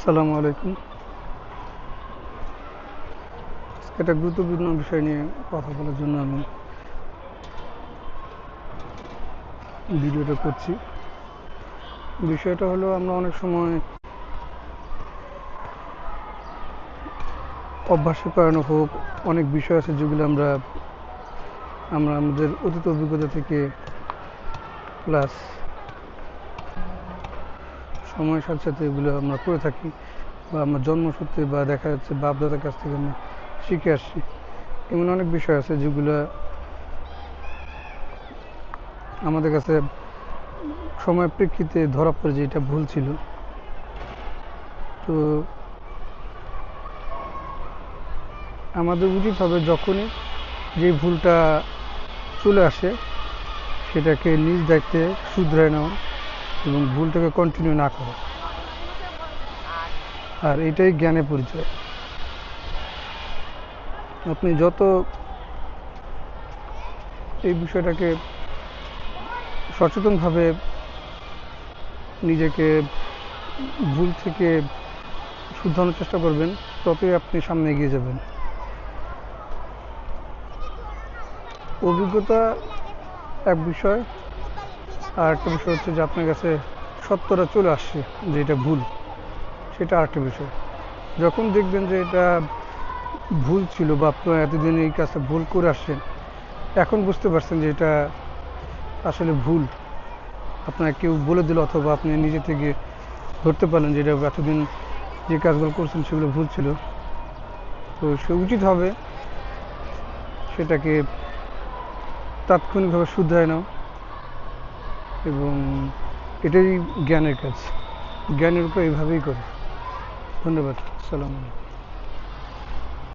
আসসালামু আলাইকুম। একটা গুরুত্বপূর্ণ বিষয় নিয়ে কথা বলার জন্য আমি ভিডিওটা করছি। বিষয়টা হলো আমরা অনেক সময় অভ্যাসের কারণে হোক, অনেক বিষয় আছে যেগুলো আমরা আমরা আমাদের অতীত অভিজ্ঞতা থেকে প্লাস সময়ের সাথে সাথে এগুলো আমরা করে থাকি বা আমার জন্মসূত্রে বা দেখা যাচ্ছে বাপ দাদার কাছ থেকে আমরা শিখে আসছি। এমন অনেক বিষয় আছে যেগুলো আমাদের কাছে সময়ের প্রেক্ষিতে ধরা পড়ে যে এটা ভুল ছিল। তো আমাদের উচিত হবে যখনই যে ভুলটা চলে আসে সেটাকে নিজ দায়িত্বে শুধরে নেওয়া। এবং ভুলটাকে কন্টিনিউ না করা। আর এটাই জ্ঞানের পরিচয়। আপনি যত এই বিষয়টাকে সচেতনভাবে নিজেকে ভুল থেকে শুধরানোর চেষ্টা করবেন, ততই আপনি সামনে এগিয়ে যাবেন। অভিজ্ঞতা এক বিষয় আর একটা বিষয় হচ্ছে যে আপনার কাছে সত্যটা চলে আসছে যে এটা ভুল। সেটা আরেকটা বিষয়। যখন দেখবেন যে এটা ভুল ছিল বা আপনার এতদিন এই কাজটা ভুল করে আসছেন, এখন বুঝতে পারছেন যে এটা আসলে ভুল। আপনার কেউ বলে দিল অথবা আপনি নিজে থেকে ধরতে পারলেন যে এটা এতদিন যে কাজগুলো করছেন সেগুলো ভুল ছিল। তো সে উচিত হবে সেটাকে তাৎক্ষণিকভাবে শুধরায় নাও। এবং এটাই জ্ঞানের কাজ। জ্ঞানের উপর এইভাবেই করে। ধন্যবাদ। সালাম আলাইকুম।